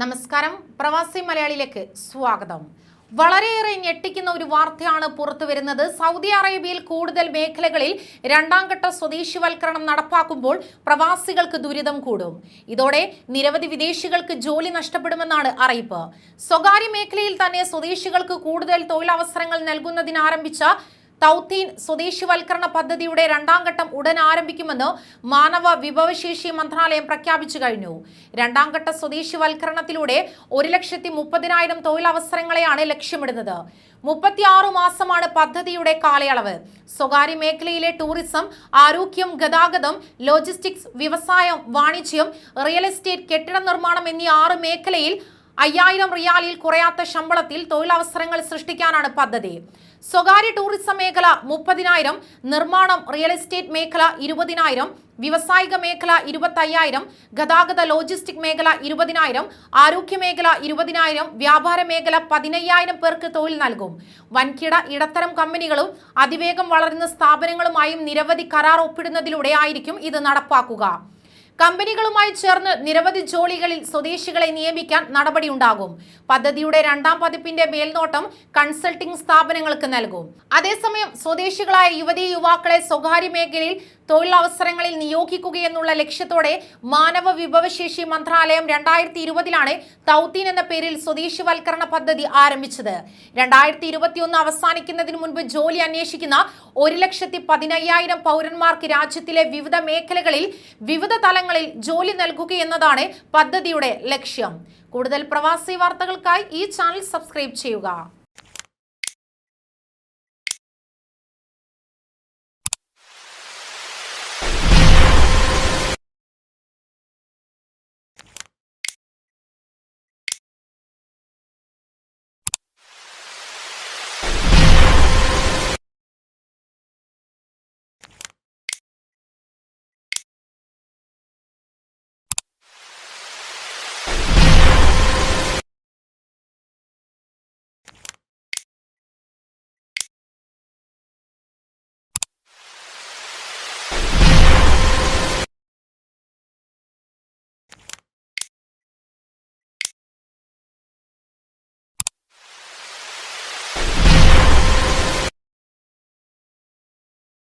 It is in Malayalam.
നമസ്കാരം. പ്രവാസി മലയാളിയിലേക്ക് സ്വാഗതം. വളരെയേറെ ഞെട്ടിക്കുന്ന ഒരു വാർത്തയാണ് പുറത്തു വരുന്നത്. സൗദി അറേബ്യയിൽ കൂടുതൽ മേഖലകളിൽ രണ്ടാം ഘട്ട സ്വദേശിവൽക്കരണം നടപ്പാക്കുമ്പോൾ പ്രവാസികൾക്ക് ദുരിതം കൂടും. ഇതോടെ നിരവധി വിദേശികൾക്ക് ജോലി നഷ്ടപ്പെടുമെന്നാണ് അറിയിപ്പ്. സ്വകാര്യ മേഖലയിൽ തന്നെ സ്വദേശികൾക്ക് കൂടുതൽ തൊഴിലവസരങ്ങൾ നൽകുന്നതിന് ആരംഭിച്ച തൗത്തീൻ സ്വദേശിവൽക്കരണ പദ്ധതിയുടെ രണ്ടാം ഘട്ടം ഉടൻ ആരംഭിക്കുമെന്ന് മാനവ വിഭവശേഷി മന്ത്രാലയം പ്രഖ്യാപിച്ചു കഴിഞ്ഞു. രണ്ടാം ഘട്ട സ്വദേശിവൽക്കരണത്തിലൂടെ ഒരു ലക്ഷത്തി മുപ്പതിനായിരം തൊഴിലവസരങ്ങളെയാണ് ലക്ഷ്യമിടുന്നത്. മുപ്പത്തിയാറു മാസമാണ് പദ്ധതിയുടെ കാലയളവ്. സ്വകാര്യ മേഖലയിലെ ടൂറിസം ആരോഗ്യം ഗതാഗതം ലോജിസ്റ്റിക്സ് വ്യവസായം വാണിജ്യം റിയൽ എസ്റ്റേറ്റ് കെട്ടിട നിർമ്മാണം എന്നീ ആറ് മേഖലയിൽ അയ്യായിരം റിയാലിൽ കുറയാത്ത ശമ്പളത്തിൽ തൊഴിലവസരങ്ങൾ സൃഷ്ടിക്കാനാണ് പദ്ധതി. സ്വകാര്യ ടൂറിസം മേഖല മുപ്പതിനായിരം നിർമ്മാണം റിയൽ എസ്റ്റേറ്റ് മേഖല ഇരുപതിനായിരം വ്യവസായിക മേഖല ഇരുപത്തയ്യായിരം ഗതാഗത ലോജിസ്റ്റിക് മേഖല ഇരുപതിനായിരം ആരോഗ്യ മേഖല ഇരുപതിനായിരം വ്യാപാര മേഖല പതിനയ്യായിരം പേർക്ക് തൊഴിൽ നൽകും. വൻകിട ഇടത്തരം കമ്പനികളും അതിവേഗം വളരുന്ന സ്ഥാപനങ്ങളുമായും നിരവധി കരാർ ഒപ്പിടുന്നതിലൂടെ ആയിരിക്കും ഇത് നടപ്പാക്കുക. കമ്പനികളുമായി ചേർന്ന് നിരവധി ജോലികളിൽ സ്വദേശികളെ നിയമിക്കാൻ നടപടിയുണ്ടാകും. പദ്ധതിയുടെ രണ്ടാം പതിപ്പിന്റെ മേൽനോട്ടം കൺസൾട്ടിംഗ് സ്ഥാപനങ്ങൾക്ക് നൽകും. അതേസമയം സ്വദേശികളായ യുവതീ യുവാക്കളെ സ്വകാര്യ മേഖലയിൽ തൊഴിലവസരങ്ങളിൽ നിയോഗിക്കുകയെന്നുള്ള ലക്ഷ്യത്തോടെ മാനവ വിഭവശേഷി മന്ത്രാലയം രണ്ടായിരത്തി ഇരുപതിലാണ് തൗത്തീൻ എന്ന പേരിൽ സ്വദേശിവൽക്കരണ പദ്ധതി ആരംഭിച്ചത്. രണ്ടായിരത്തി ഇരുപത്തിയൊന്ന് അവസാനിക്കുന്നതിന് മുൻപ് ജോലി അന്വേഷിക്കുന്ന ഒരു ലക്ഷത്തി പതിനയ്യായിരം പൗരന്മാർക്ക് രാജ്യത്തിലെ വിവിധ മേഖലകളിൽ വിവിധ തലങ്ങളിൽ ജോലി നൽകുകയെന്നതാണ് പദ്ധതിയുടെ ലക്ഷ്യം. കൂടുതൽ പ്രവാസി വാർത്തകൾക്കായി ഈ ചാനൽ സബ്സ്ക്രൈബ് ചെയ്യുക.